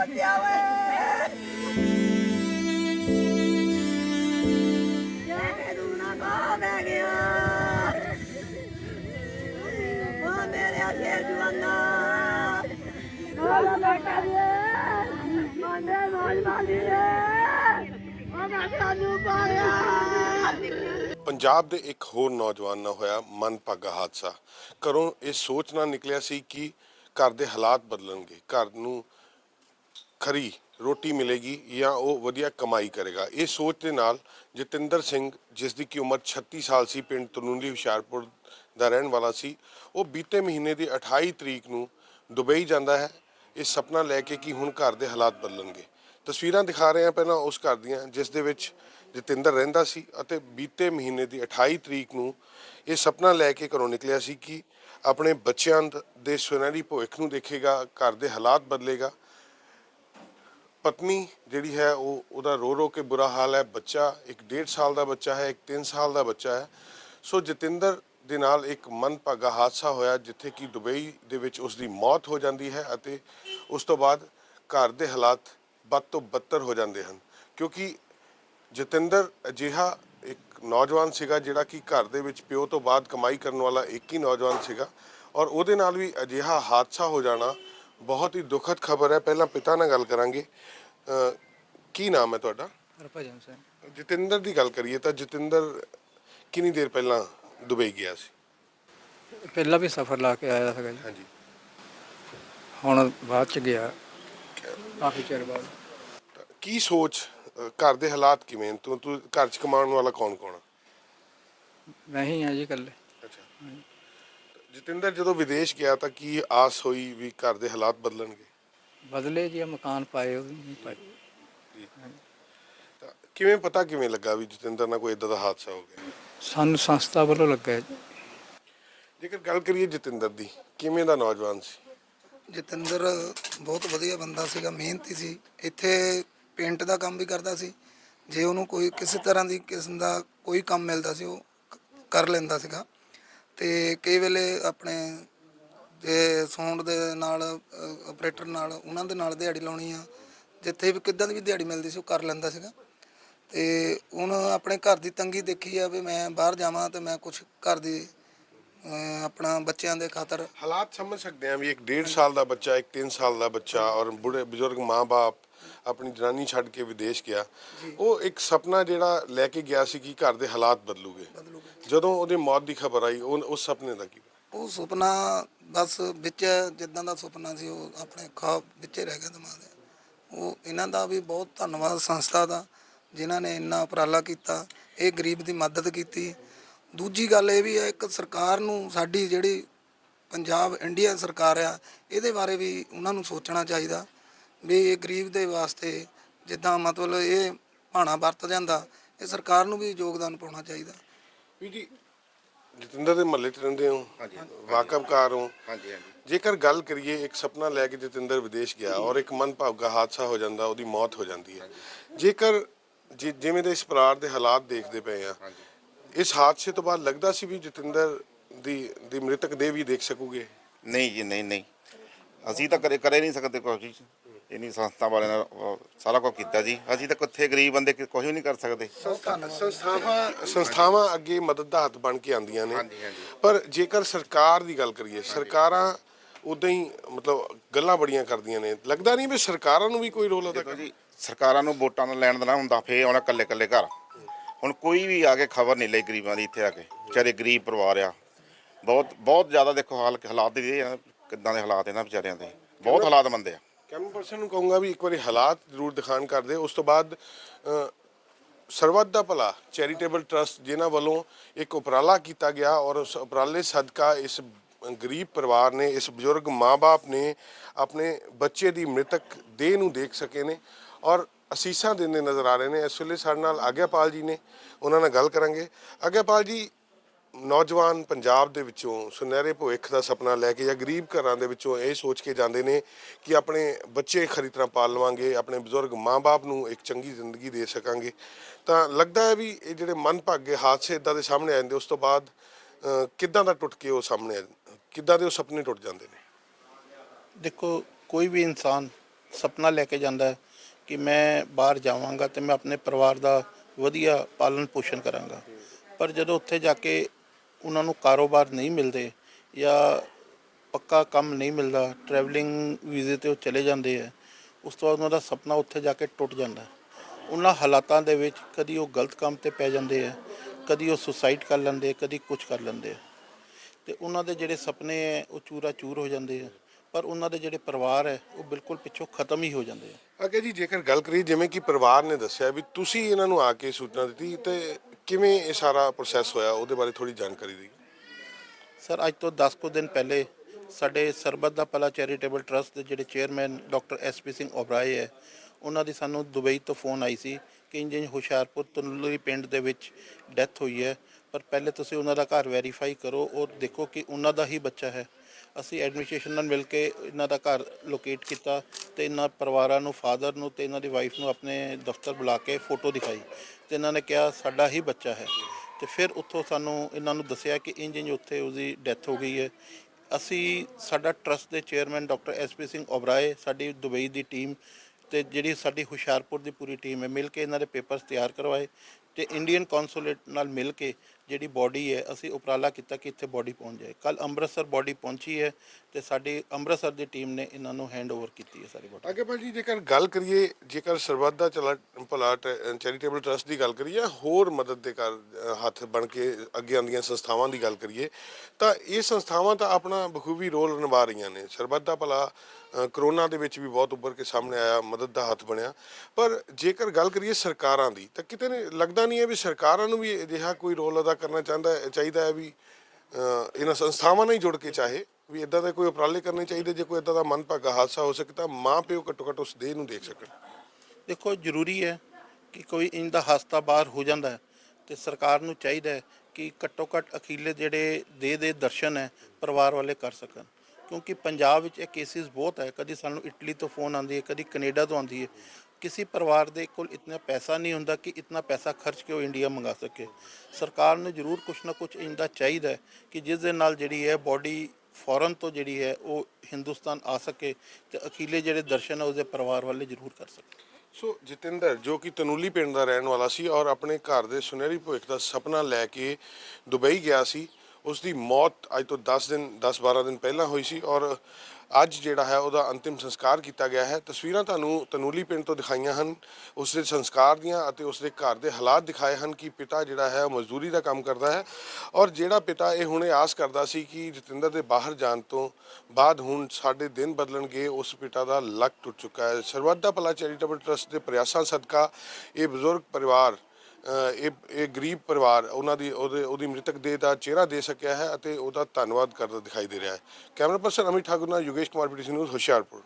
ਬੱਚਿਆ ਓਏ ਪੰਜਾਬ ਦੇ ਇੱਕ ਹੋਰ ਨੌਜਵਾਨ ਨਾਲ ਹੋਇਆ ਮਨਪਾਗਾ ਹਾਦਸਾ। ਘਰੋਂ ਇਹ ਸੋਚ ਨਾਲ ਨਿਕਲਿਆ ਸੀ ਕਿ ਘਰ ਦੇ ਹਾਲਾਤ ਬਦਲਣਗੇ। ਘਰ ਨੂੰ ਖਰੀ ਰੋਟੀ ਮਿਲੇਗੀ ਜਾਂ ਉਹ ਵਧੀਆ ਕਮਾਈ ਕਰੇਗਾ। ਇਹ ਸੋਚ ਦੇ ਨਾਲ ਜਤਿੰਦਰ ਸਿੰਘ, ਜਿਸ ਦੀ ਕੀ ਉਮਰ 36 ਸਾਲ ਸੀ, ਪਿੰਡ ਤਨੂਲੀ, ਹੁਸ਼ਿਆਰਪੁਰ ਦਾ ਰਹਿਣ ਵਾਲਾ ਸੀ, ਉਹ ਬੀਤੇ ਮਹੀਨੇ ਦੀ 28 ਤਰੀਕ ਨੂੰ ਦੁਬਈ ਜਾਂਦਾ ਹੈ। ਇਹ ਸੁਪਨਾ ਲੈ ਕੇ ਕਿ ਹੁਣ ਘਰ ਦੇ ਹਾਲਾਤ ਬਦਲਣਗੇ। ਤਸਵੀਰਾਂ ਦਿਖਾ ਰਹੇ ਹਾਂ ਪਹਿਲਾਂ ਉਸ ਘਰ ਦੀਆਂ, ਜਿਸ ਦੇ ਵਿੱਚ ਜਤਿੰਦਰ ਰਹਿੰਦਾ ਸੀ ਅਤੇ ਬੀਤੇ ਮਹੀਨੇ ਦੀ 28 ਤਰੀਕ ਨੂੰ ਇਹ ਸੁਪਨਾ ਲੈ ਕੇ ਘਰੋਂ ਨਿਕਲਿਆ ਸੀ ਕਿ ਆਪਣੇ ਬੱਚਿਆਂ ਦੇ ਸੁਨਹਿਰੀ ਭਵਿੱਖ ਨੂੰ ਦੇਖੇਗਾ, ਘਰ ਦੇ ਹਾਲਾਤ ਬਦਲੇਗਾ ਪਤਨੀ ਜਿਹੜੀ ਹੈ ਉਹ, ਉਹਦਾ ਰੋ ਰੋ ਕੇ ਬੁਰਾ ਹਾਲ ਹੈ, ਬੱਚਾ ਇੱਕ 1.5 ਸਾਲ ਦਾ ਬੱਚਾ ਹੈ, ਇੱਕ 3 ਸਾਲ ਦਾ ਬੱਚਾ ਹੈ। ਸੋ ਜਤਿੰਦਰ ਦੇ ਨਾਲ ਇੱਕ ਮਨਭਾਗਾ ਹਾਦਸਾ ਹੋਇਆ, ਜਿੱਥੇ ਕਿ ਦੁਬਈ ਦੇ ਵਿੱਚ ਉਸ ਦੀ ਮੌਤ ਹੋ ਜਾਂਦੀ ਹੈ ਅਤੇ ਉਸ ਤੋਂ ਬਾਅਦ ਘਰ ਦੇ ਹਾਲਾਤ ਬਦ ਤੋਂ ਬੱਤਰ ਹੋ ਜਾਂਦੇ ਹਨ। ਕਿਉਂਕਿ ਜਤਿੰਦਰ ਅਜਿਹਾ ਇੱਕ ਨੌਜਵਾਨ ਸੀਗਾ ਜਿਹੜਾ ਕਿ ਘਰ ਦੇ ਵਿੱਚ ਪਿਓ ਤੋਂ ਬਾਅਦ ਕਮਾਈ ਕਰਨ ਵਾਲਾ ਇੱਕ ਹੀ ਨੌਜਵਾਨ ਸੀਗਾ ਔਰ ਉਹਦੇ ਨਾਲ ਵੀ ਅਜਿਹਾ ਹਾਦਸਾ ਹੋ ਜਾਣਾ ਬਹੁਤ ਹੀ ਦੁਖਦ ਖਬਰ ਹੈ। ਪਹਿਲਾਂ ਪਿਤਾ ਨਾਲ ਗੱਲ ਕਰਾਂਗੇ। ਅਹ ਕੀ ਨਾਮ ਹੈ ਤੁਹਾਡਾ? ਹਰਭਜਨ ਸਿੰਘ। ਜਤਿੰਦਰ ਦੀ ਗੱਲ ਕਰੀਏ ਤਾਂ ਜਤਿੰਦਰ ਕਿੰਨੀ ਦੇਰ ਪਹਿਲਾਂ ਦੁਬਈ ਗਿਆ ਸੀ? ਪਹਿਲਾਂ ਵੀ ਸਫ਼ਰ ਲਾ ਕੇ ਆਇਆ ਸੀਗਾ ਜੀ। ਹਾਂਜੀ। ਹੁਣ ਬਾਅਦ ਚ ਗਿਆ। ਕਾਫੀ ਚਿਰ ਬਾਅਦ। ਕੀ ਸੋਚ ਅਹ ਘਰ ਦੇ ਹਾਲਾਤ ਕਿਵੇਂ? ਤੂੰ ਤੂੰ ਘਰ ਚ ਕਮਾਉਣ ਵਾਲਾ ਕੌਣ ਕੌਣ ਆ? ਮੈਂ ਹੀ ਆ ਜੀ ਇਕੱਲੇ। ਅੱਛਾ। ਜਤਿੰਦਰ ਜਦੋਂ ਵਿਦੇਸ਼ ਗਿਆ ਤਾਂ ਕੀ ਆਸ ਹੋਈ ਵੀ ਘਰ ਦੇ ਹਾਲਾਤ ਬਦਲਣਗੇ? ਬਦਲੇ ਜੀ ਆਹ ਮਕਾਨ ਪਾਏ ਉਹ ਨਹੀਂ ਪਾਏ। ਤਾਂ ਕਿਵੇਂ ਪਤਾ ਕਿਵੇਂ ਲੱਗਾ ਵੀ ਜਤਿੰਦਰ ਨਾਲ ਕੋਈ ਇਦਾਂ ਦਾ ਹਾਦਸਾ ਹੋ ਗਿਆ? ਸਾਨੂੰ ਸੰਸਥਾ ਵੱਲੋਂ ਲੱਗਾ ਜੀ। ਜੇਕਰ ਗੱਲ ਕਰੀਏ ਜਤਿੰਦਰ ਦੀ ਕਿਵੇਂ ਦਾ ਨੌਜਵਾਨ ਸੀ? ਜਤਿੰਦਰ ਬਹੁਤ ਵਧੀਆ ਬੰਦਾ ਸੀਗਾ ਮਿਹਨਤੀ ਸੀ। ਇੱਥੇ ਪੇਂਟ ਦਾ ਕੰਮ ਵੀ ਕਰਦਾ ਸੀ। ਜੇ ਉਹਨੂੰ ਕੋਈ ਕਿਸੇ ਤਰ੍ਹਾਂ ਦੀ ਕਿਸਮ ਦਾ ਕੋਈ ਕੰਮ ਮਿਲਦਾ ਸੀ ਉਹ ਕ- ਕਰ ਲੈਂਦਾ ਸੀਗਾ। ਤੇ ਕਈ ਵੇਲੇ ਆਪਣੇ ਜੇ ਸਾਊਂਡ ਦੇ ਨਾਲ ਆਪਰੇਟਰ ਨਾਲ ਉਹਨਾਂ ਦੇ ਨਾਲ ਦਿਹਾੜੀ ਲਾਉਣੀ ਆ। ਜਿੱਥੇ ਵੀ ਕਿੱਦਾਂ ਦੀ ਵੀ ਦਿਹਾੜੀ ਮਿਲਦੀ ਸੀ ਉਹ ਕਰ ਲੈਂਦਾ ਸੀਗਾ। ਤੇ ਹੁਣ ਆਪਣੇ ਘਰ ਦੀ ਤੰਗੀ ਦੇਖੀ ਆ ਵੀ ਮੈਂ ਬਾਹਰ ਜਾਵਾਂ ਤੇ ਮੈਂ ਕੁਝ ਘਰ ਦੀ ਅਹ, ਆਪਣਾ ਬੱਚਿਆਂ ਦੇ ਖਾਤਰ ਹਾਲਾਤ ਸਮਝ ਸਕਦੇ ਹਾਂ ਵੀ ਇੱਕ 1.5 ਸਾਲ ਦਾ ਬੱਚਾ ਇੱਕ 3 ਸਾਲ ਦਾ ਬੱਚਾ ਔਰ ਬੁੜੇ ਬਜ਼ੁਰਗ ਮਾਂ-ਬਾਪ ਆਪਣੀ ਜਨਾਨੀ ਛੱਡ ਕੇ ਵਿਦੇਸ਼ ਗਿਆ। ਉਹ ਇੱਕ ਸੁਪਨਾ ਜਿਹੜਾ ਲੈ ਕੇ ਗਿਆ ਸੀ ਕਿ ਘਰ ਦੇ ਹਾਲਾਤ ਬਦਲੂਗੇ। ਜਦੋਂ ਉਹਦੀ ਮੌਤ ਦੀ ਖਬਰ ਆਈ ਉਹ ਉਸ ਸੁਪਨੇ ਦਾ ਕੀ ਉਹ ਸੁਪਨਾ ਬਸ ਵਿੱਚ ਜਿੱਦਾਂ ਦਾ ਸੁਪਨਾ ਸੀ ਉਹ ਆਪਣੇ ਖਾਬ ਵਿੱਚੇ ਰਹਿ ਗਿਆ ਦਿਮਾਗ ਦੇ। ਉਹ ਇਹਨਾਂ ਦਾ ਵੀ ਬਹੁਤ ਧੰਨਵਾਦ ਸੰਸਥਾ ਦਾ ਜਿਨ੍ਹਾਂ ਨੇ ਇੰਨਾ ਉਪਰਾਲਾ ਕੀਤਾ ਇਹ ਗਰੀਬ ਦੀ ਮਦਦ ਕੀਤੀ। ਦੂਜੀ ਗੱਲ ਇਹ ਵੀ ਹੈ ਇੱਕ ਸਰਕਾਰ ਨੂੰ ਸਾਡੀ ਜਿਹੜੀ ਪੰਜਾਬ ਇੰਡੀਆ ਸਰਕਾਰ ਆ ਇਹਦੇ ਬਾਰੇ ਵੀ ਉਹਨਾਂ ਨੂੰ ਸੋਚਣਾ ਚਾਹੀਦਾ। ਵੀ ਇਹ ਗਰੀਬ ਦੇ ਵਾਸਤੇ ਜਿੱਦਾਂ ਮਤਲਬ ਇਹ ਭਾਣਾ ਵਰਤ ਜਾਂਦਾ ਇਹ ਸਰਕਾਰ ਨੂੰ ਵੀ ਯੋਗਦਾਨ ਪਾਉਣਾ ਚਾਹੀਦਾ। ਵੀ ਜੀ ਜਤਿੰਦਰ ਦੇ ਮਹੱਲੇ 'ਚ ਰਹਿੰਦੇ ਹੋ ਹਾਂਜੀ ਵਾਕਫਕਾਰ ਹੋ। ਹਾਂਜੀ ਹਾਂਜੀ। ਜੇਕਰ ਗੱਲ ਕਰੀਏ ਇੱਕ ਸੁਪਨਾ ਲੈ ਕੇ ਜਤਿੰਦਰ ਵਿਦੇਸ਼ ਗਿਆ ਔਰ ਇੱਕ ਮਨਭਾਵਗਾ ਹਾਦਸਾ ਹੋ ਜਾਂਦਾ ਉਹਦੀ ਮੌਤ ਹੋ ਜਾਂਦੀ ਹੈ। ਜੇਕਰ ਜਿ- ਜਿਵੇਂ ਦੇ ਇਸ ਪਰਿਵਾਰ ਦੇ ਹਾਲਾਤ ਦੇਖਦੇ ਪਏ ਆ ਇਸ ਹਾਦਸੇ ਤੋਂ ਬਾਅਦ ਲੱਗਦਾ ਸੀ ਵੀ ਜਤਿੰਦਰ ਦੀ ਦੀ ਮ੍ਰਿਤਕ ਦੇਹ ਵੀ ਦੇਖ ਸਕੂਗੇ? ਨਹੀਂ ਜੀ ਨਹੀਂ ਨਹੀਂ। ਅਸੀਂ ਤਾਂ ਕਰੇ ਕਰੇ ਨਹੀਂ ਸਕਦੇ ਜੀ ਇੰਨੀ ਸੰਸਥਾ ਵਾਲਿਆਂ ਨੇ ਅਹ, ਸਾਰਾ ਕੁਝ ਕੀਤਾ ਜੀ। ਅਸੀਂ ਤਾਂ ਕਿੱਥੇ ਗਰੀਬ ਬੰਦੇ ਕਿ- ਕੁਛ ਵੀ ਨਹੀਂ ਕਰ ਸਕਦੇ। ਸੰਸਥਾਵਾਂ ਸੰਸਥਾਵਾਂ ਅੱਗੇ ਮਦਦ ਦਾ ਹੱਥ ਬਣ ਕੇ ਆਉਂਦੀਆਂ ਨੇ। ਹਾਂਜੀ, ਹਾਂਜੀ। ਪਰ ਜੇਕਰ ਸਰਕਾਰ ਦੀ ਗੱਲ ਕਰੀਏ ਸਰਕਾਰਾਂ ਉਦਾਂ ਹੀ ਮਤਲਬ ਗੱਲਾਂ ਬੜੀਆਂ ਕਰਦੀਆਂ ਨੇ। ਲੱਗਦਾ ਨਹੀਂ ਵੀ ਸਰਕਾਰਾਂ ਨੂੰ ਵੀ ਕੋਈ ਰੋਲ ਅਦਾ ਦੇਖੋ ਜੀ ਸਰਕਾਰਾਂ ਨੂੰ ਵੋਟਾਂ ਨਾਲ ਲੈਣ ਦੇਣਾ ਹੁੰਦਾ ਫੇਰ ਆਉਣਾ ਕੱਲੇ ਕੱਲੇ ਘਰ। ਹੁਣ ਕੋਈ ਵੀ ਆ ਕੇ ਖਬਰ ਨਹੀਂ ਲਈ ਗਰੀਬਾਂ ਦੀ ਇੱਥੇ ਆ ਕੇ। ਵਿਚਾਰੇ ਗਰੀਬ ਪਰਿਵਾਰ ਆ। ਬਹੁਤ ਬਹੁਤ ਜ਼ਿਆਦਾ ਦੇਖੋ ਹਾਲ ਹਾਲਾਤ ਦੇ ਕਿੱਦਾਂ ਦੇ ਹਾਲਾਤ ਇਹਨਾਂ ਵਿਚਾਰਿਆਂ ਦੇ। ਬਹੁਤ ਹਾਲਾਤ ਮੰਦੇ ਆ। ਕੈਮਰਾ ਪਰਸਨ ਨੂੰ ਕਹੂੰਗਾ ਵੀ ਇੱਕ ਵਾਰੀ ਹਾਲਾਤ ਜ਼ਰੂਰ ਦਿਖਾਣ ਕਰਦੇ। ਉਸ ਤੋਂ ਬਾਅਦ ਅ, ਸਰਬੱਤ ਦਾ ਭਲਾ ਚੈਰੀਟੇਬਲ ਟਰਸਟ ਜਿਨ੍ਹਾਂ ਵੱਲੋਂ ਇੱਕ ਉਪਰਾਲਾ ਕੀਤਾ ਗਿਆ ਔਰ ਉਸ ਉਪਰਾਲੇ ਸਦਕਾ ਇਸ ਗਰੀਬ ਪਰਿਵਾਰ ਨੇ ਇਸ ਬਜ਼ੁਰਗ ਮਾਪੇ ਨੇ ਆਪਣੇ ਬੱਚੇ ਦੀ ਮ੍ਰਿਤਕ ਦੇਹ ਨੂੰ ਦੇਖ ਸਕੇ ਨੇ ਔਰ ਅਸੀਸਾਂ ਦਿੰਦੇ ਨਜ਼ਰ ਆ ਰਹੇ ਨੇ। ਇਸ ਵੇਲੇ ਸਾਡੇ ਨਾਲ ਆਗਿਆਪਾਲ ਜੀ ਨੇ ਉਹਨਾਂ ਨਾਲ ਗੱਲ ਕਰਾਂਗੇ। ਆਗਿਆਪਾਲ ਜੀ ਨੌਜਵਾਨ ਪੰਜਾਬ ਦੇ ਵਿੱਚੋਂ ਸੁਨਹਿਰੇ ਭਵਿੱਖ ਦਾ ਸੁਪਨਾ ਲੈ ਕੇ ਜਾਂ ਗਰੀਬ ਘਰਾਂ ਦੇ ਵਿੱਚੋਂ ਇਹ ਸੋਚ ਕੇ ਜਾਂਦੇ ਨੇ ਕਿ ਆਪਣੇ ਬੱਚੇ ਖਰੀ ਤਰ੍ਹਾਂ ਪਾਲ ਲਵਾਂਗੇ, ਆਪਣੇ ਬਜ਼ੁਰਗ ਮਾਂ-ਬਾਪ ਨੂੰ ਇੱਕ ਚੰਗੀ ਜ਼ਿੰਦਗੀ ਦੇ ਸਕਾਂਗੇ। ਤਾਂ ਲੱਗਦਾ ਹੈ ਵੀ ਇਹ ਜਿਹੜੇ ਮਨਭਾਗੇ ਹਾਦਸੇ ਇਦਾਂ ਦੇ ਸਾਹਮਣੇ ਆ ਜਾਂਦੇ, ਉਸ ਤੋਂ ਬਾਅਦ ਕਿੱਦਾਂ ਦਾ ਟੁੱਟ ਕੇ ਉਹ ਸਾਹਮਣੇ ਆ- ਕਿੱਦਾਂ ਦੇ ਉਹ ਸੁਪਨੇ ਟੁੱਟ ਜਾਂਦੇ ਨੇ? ਦੇਖੋ, ਕੋਈ ਵੀ ਇਨਸਾਨ ਸੁਪਨਾ ਲੈ ਕੇ ਜਾਂਦਾ ਹੈ ਕਿ ਮੈਂ ਬਾਹਰ ਜਾਵਾਂਗਾ ਤੇ ਮੈਂ ਆਪਣੇ ਪਰਿਵਾਰ ਦਾ ਵਧੀਆ ਪਾਲਣ ਪੋਸ਼ਣ ਕਰਾਂਗਾ। ਪਰ ਜਦੋਂ ਉੱਥੇ ਜਾ ਕੇ ਉਹਨਾਂ ਨੂੰ ਕਾਰੋਬਾਰ ਨਹੀਂ ਮਿਲਦੇ ਜਾਂ ਪੱਕਾ ਕੰਮ ਨਹੀਂ ਮਿਲਦਾ ਟਰੈਵਲਿੰਗ ਵੀਜ਼ੇ ਤੇ ਉਹ ਚਲੇ ਜਾਂਦੇ ਆ, ਉਸ ਤੋਂ ਬਾਅਦ ਉਹਨਾਂ ਦਾ ਸੁਪਨਾ ਉੱਥੇ ਜਾ ਕੇ ਟੁੱਟ ਜਾਂਦਾ। ਉਹਨਾਂ ਹਾਲਾਤਾਂ ਦੇ ਵਿੱਚ ਕਦੀ ਉਹ ਗਲਤ ਕੰਮ ਤੇ ਪੈ ਜਾਂਦੇ ਆ, ਕਦੀ ਉਹ ਸੁਸਾਈਡ ਕਰ ਲੈਂਦੇ ਕਦੀ ਕੁਝ ਕਰ ਲੈਂਦੇ ਆ। ਤੇ ਉਹਨਾਂ ਦੇ ਜਿਹੜੇ ਸੁਪਨੇ ਹੈ ਉਹ ਚੂਰਾ ਚੂਰ ਹੋ ਜਾਂਦੇ ਆ, ਪਰ ਉਹਨਾਂ ਦੇ ਜਿਹੜੇ ਪਰਿਵਾਰ ਹੈ ਉਹ ਬਿਲਕੁਲ ਪਿੱਛੋਂ ਖਤਮ ਹੀ ਹੋ ਜਾਂਦੇ ਆ। ਅੱਗੇ ਜੀ ਜੇਕਰ ਗੱਲ ਕਰੀ ਜਿਵੇਂ ਕਿ ਪਰਿਵਾਰ ਨੇ ਦੱਸਿਆ ਵੀ ਤੁਸੀਂ ਇਹਨਾਂ ਨੂੰ ਆ ਕੇ ਸੂਚਨਾ ਦਿੱਤੀ ਤੇ ਕਿਵੇਂ ਇਹ ਸਾਰਾ ਪ੍ਰੋਸੈਸ ਹੋਇਆ? ਉਹਦੇ ਬਾਰੇ ਥੋੜੀ ਜਾਣਕਾਰੀ ਦਿਓ ਸਰ, ਅੱਜ ਤੋਂ 10 ਕੁ ਦਿਨ ਪਹਿਲੇ ਸਾਡੇ ਸਰਬੱਤ ਦਾ ਭਲਾ ਚੈਰੀਟੇਬਲ ਟਰਸਟ ਦੇ ਜਿਹੜੇ chairman doctor SP Singh Oberoi ਹੈ, ਉਹਨਾਂ ਦੀ ਸਾਨੂੰ ਦੁਬਈ ਤੋਂ ਫੋਨ ਆਈ ਸੀ ਕਿ ਇੰਜ ਇੰਜ ਹੁਸ਼ਿਆਰਪੁਰ ਤਨੁਲੀ ਪਿੰਡ ਦੇ ਵਿੱਚ ਡੈਥ ਹੋਈ ਹੈ। ਪਰ ਪਹਿਲੇ ਤੁਸੀਂ ਉਹਨਾਂ ਦਾ ਘਰ ਵੈਰੀਫਾਈ ਕਰੋ ਔਰ ਦੇਖੋ ਕਿ ਉਹਨਾਂ ਦਾ ਹੀ ਬੱਚਾ ਹੈ। ਅਸੀਂ ਐਡਮਿਨਿਸਟ੍ਰੇਸ਼ਨ ਨਾਲ ਮਿਲ ਕੇ ਇਹਨਾਂ ਦਾ ਘਰ ਲੋਕੇਟ ਕੀਤਾ ਤੇ ਇਹਨਾਂ ਪਰਿਵਾਰਾਂ ਨੂੰ ਫਾਦਰ ਨੂੰ ਤੇ ਇਹਨਾਂ ਦੀ ਵਾਈਫ ਨੂੰ ਆਪਣੇ ਦਫ਼ਤਰ ਬੁਲਾ ਕੇ ਫੋਟੋ ਦਿਖਾਈ ਤੇ ਇਹਨਾਂ ਨੇ ਕਿਹਾ, ਸਾਡਾ ਹੀ ਬੱਚਾ ਹੈ। ਤੇ ਫਿਰ ਉੱਥੋਂ ਸਾਨੂੰ ਇਹਨਾਂ ਨੂੰ ਦੱਸਿਆ ਕਿ ਇੰਜ ਇੰਜ ਉੱਥੇ ਉਹਦੀ ਡੈਥ ਹੋ ਗਈ ਹੈ। ਅਸੀਂ ਸਾਡਾ ਟਰਸਟ ਦੇ chairman doctor SP Singh Oberoi ਸਾਡੀ ਦੁਬਈ ਦੀ ਟੀਮ ਤੇ ਜਿਹੜੀ ਸਾਡੀ ਹੁਸ਼ਿਆਰਪੁਰ ਦੀ ਪੂਰੀ ਟੀਮ ਹੈ, ਮਿਲ ਕੇ ਇਹਨਾਂ ਦੇ ਪੇਪਰਸ ਤਿਆਰ ਕਰਵਾਏ ਤੇ ਇੰਡੀਅਨ ਕੌਂਸੂਲੇਟ ਨਾਲ ਮਿਲ ਕੇ ਜਿਹੜੀ ਬਾਡੀ ਹੈ, ਅਸੀਂ ਉਪਰਾਲਾ ਕੀਤਾ ਕਿ ਇੱਥੇ ਬਾਡੀ ਪਹੁੰਚ ਜਾਏ। ਕੱਲ ਅੰਮ੍ਰਿਤਸਰ ਬਾਡੀ ਪਹੁੰਚੀ ਹੈ ਤੇ ਸਾਡੀ ਅੰਮ੍ਰਿਤਸਰ ਦੀ ਟੀਮ ਨੇ ਇਹਨਾਂ ਨੂੰ ਹੈਂਡਓਵਰ ਕੀਤੀ ਹੈ ਸਾਰੀ ਬਾਡੀ ਅੱਗੇ ਭਾਜੀ, ਜੇਕਰ ਗੱਲ ਕਰੀਏ, ਜੇਕਰ ਸਰਬੱਤ ਦਾ ਚਲਾ, ਭਲਾ ਚੈਰੀਟੇਬਲ ਟਰਸਟ ਦੀ ਗੱਲ ਕਰੀਏ ਹੋਰ ਮਦਦ ਦੇ ਕਰ ਹੱਥ ਬਣ ਕੇ ਅੱਗੇ ਆਉਂਦੀਆਂ ਸੰਸਥਾਵਾਂ ਦੀ ਗੱਲ ਕਰੀਏ, ਤਾਂ ਇਹ ਸੰਸਥਾਵਾਂ ਤਾਂ ਆਪਣਾ ਬਖੂਬੀ ਰੋਲ ਨਿਭਾ ਰਹੀਆਂ ਨੇ। ਸਰਬੱਤ ਦਾ ਭਲਾ ਕਰੋਨਾ ਦੇ ਵਿੱਚ ਵੀ ਬਹੁਤ ਉੱਭਰ ਕੇ ਸਾਹਮਣੇ ਆਇਆ, ਮਦਦ ਦਾ ਹੱਥ ਬਣਿਆ। ਪਰ ਜੇਕਰ ਗੱਲ ਕਰੀਏ ਸਰਕਾਰਾਂ ਦੀ, ਤਾਂ ਕਿਤੇ ਨੇ ਲੱਗਦਾ ਨਹੀਂ ਹੈ ਵੀ ਸਰਕਾਰਾਂ ਨੂੰ ਵੀ ਅਜਿਹਾ ਕੋਈ ਰੋਲ ਅਦਾ ਕਰਨਾ ਚਾਹੁੰਦਾ, ਚਾਹੀਦਾ ਹੈ ਵੀ ਇਹਨਾਂ ਸੰਸਥਾਵਾਂ ਨਾਲ ਹੀ ਜੁੜ ਕੇ ਚਾਹੇ, ਵੀ ਇਦਾਂ ਦੇ ਕੋਈ ਉਪਰਾਲੇ ਕਰਨੇ ਚਾਹੀਦੇ, ਜੇ ਕੋਈ ਇਦਾਂ ਦਾ ਮਨਭਾਗਾ ਹਾਦਸਾ ਹੋ ਸਕੇ ਤਾਂ ਮਾਂ ਪਿਓ ਘੱਟੋ ਘੱਟ ਉਸ ਦੇਹ ਨੂੰ ਦੇਖ ਸਕਣ। ਦੇਖੋ, ਜ਼ਰੂਰੀ ਹੈ ਕਿ ਕੋਈ ਇੰਜ ਦਾ ਹਸਤਾ ਬਾਹਰ ਹੋ ਜਾਂਦਾ ਹੈ ਤੇ ਸਰਕਾਰ ਨੂੰ ਚਾਹੀਦਾ ਹੈ ਕਿ ਘੱਟੋ ਘੱਟ ਅਖੀਲੇ ਜਿਹੜੇ ਦੇ ਦੇ ਦਰਸ਼ਨ ਹੈ, ਪਰਿਵਾਰ ਵਾਲੇ ਕਰ ਸਕਣ। ਕਿਉਂਕਿ ਪੰਜਾਬ ਵਿੱਚ ਇਹ ਕੇਸਿਸ ਬਹੁਤ ਹੈ। ਕਦੀ ਸਾਨੂੰ ਇਟਲੀ ਤੋਂ ਫੋਨ ਆਉਂਦੀ ਹੈ, ਕਦੀ ਕੈਨੇਡਾ ਤੋਂ ਆਉਂਦੀ ਹੈ। ਕਿਸੇ ਪਰਿਵਾਰ ਦੇ ਕੋਲ ਇਤਨਾ ਪੈਸਾ ਨਹੀਂ ਹੁੰਦਾ ਕਿ ਇਤਨਾ ਪੈਸਾ ਖਰਚ ਕੇ ਉਹ ਇੰਡੀਆ ਮੰਗਾ ਸਕੇ। ਸਰਕਾਰ ਨੂੰ ਜ਼ਰੂਰ ਕੁਛ ਨਾ ਕੁਛ ਇੰਦਾ ਚਾਹੀਦਾ ਹੈ ਕਿ ਜਿਸ ਦੇ ਨਾਲ ਜਿਹੜੀ ਹੈ ਬਾਡੀ ਫੌਰਨ ਤੋਂ ਜਿਹੜੀ ਹੈ ਉਹ ਹਿੰਦੁਸਤਾਨ ਆ ਸਕੇ ਤੇ ਅਖੀਲੇ ਜਿਹੜੇ ਦਰਸ਼ਨ ਹੈ ਉਸਦੇ ਪਰਿਵਾਰ ਵਾਲੇ ਜ਼ਰੂਰ ਕਰ ਸਕੇ। ਸੋ ਜਤਿੰਦਰ, ਜੋ ਕਿ ਤਨੂਲੀ ਪਿੰਡ ਦਾ ਰਹਿਣ ਵਾਲਾ ਸੀ ਔਰ ਆਪਣੇ ਘਰ ਦੇ ਸੁਨਹਿਰੀ ਭਵਿੱਖ ਦਾ ਸੁਪਨਾ ਲੈ ਕੇ ਦੁਬਈ ਗਿਆ ਸੀ ਉਸ ਦੀ ਮੌਤ ਅੱਜ ਤੋਂ 10 ਦਿਨ 10-12 ਦਿਨ ਪਹਿਲਾਂ ਹੋਈ ਸੀ ਔਰ ਅੱਜ ਜਿਹੜਾ ਹੈ ਉਹਦਾ ਅੰਤਿਮ ਸੰਸਕਾਰ ਕੀਤਾ ਗਿਆ ਹੈ। ਤਸਵੀਰਾਂ ਤੁਹਾਨੂੰ ਤਨੂਲੀ ਪਿੰਡ ਤੋਂ ਦਿਖਾਈਆਂ ਹਨ। ਉਸ ਦੇ ਸੰਸਕਾਰ ਦੀਆਂ ਅਤੇ ਉਸ ਦੇ ਘਰ ਦੇ ਹਾਲਾਤ ਦਿਖਾਏ ਹਨ ਕਿ ਪਿਤਾ ਜਿਹੜਾ ਹੈ ਉਹ ਮਜ਼ਦੂਰੀ ਦਾ ਕੰਮ ਕਰਦਾ ਹੈ। ਔਰ ਜਿਹੜਾ ਪਿਤਾ ਇਹ ਹੁਣੇ ਆਸ ਕਰਦਾ ਸੀ ਕਿ ਜਤਿੰਦਰ ਦੇ ਬਾਹਰ ਜਾਣ ਤੋਂ ਬਾਅਦ ਹੁਣ ਸਾਡੇ ਦਿਨ ਬਦਲਣਗੇ, ਉਸ ਪਿਤਾ ਦਾ ਲੱਕ ਟੁੱਟ ਚੁੱਕਾ ਹੈ। ਸਰਬੱਤ ਦਾ ਭਲਾ ਚੈਰੀਟੇਬਲ ਟਰਸਟ ਦੇ ਪ੍ਰਯਾਸਾਂ ਸਦਕਾ ਇਹ ਬਜ਼ੁਰਗ ਪਰਿਵਾਰ ਇਹ ਇਹ ਗਰੀਬ ਪਰਿਵਾਰ, ਉਹਨਾਂ ਦੀ ਉਹਦੇ ਉਹਦੀ ਮ੍ਰਿਤਕ ਦੇਹ ਦਾ ਚਿਹਰਾ ਦੇ ਸਕਿਆ ਹੈ ਅਤੇ ਉਹਦਾ ਧੰਨਵਾਦ ਕਰਦਾ ਦਿਖਾਈ ਦੇ ਰਿਹਾ ਹੈ। ਕੈਮਰਾ ਪਰਸਨ ਅਮਿਤ ਠਾਕੁਰ ਨਾਲ ਯੋਗੇਸ਼ ਕੁਮਾਰ ਪੀਟੀਸੀ ਨਿਊਜ਼ ਹੁਸ਼ਿਆਰਪੁਰ।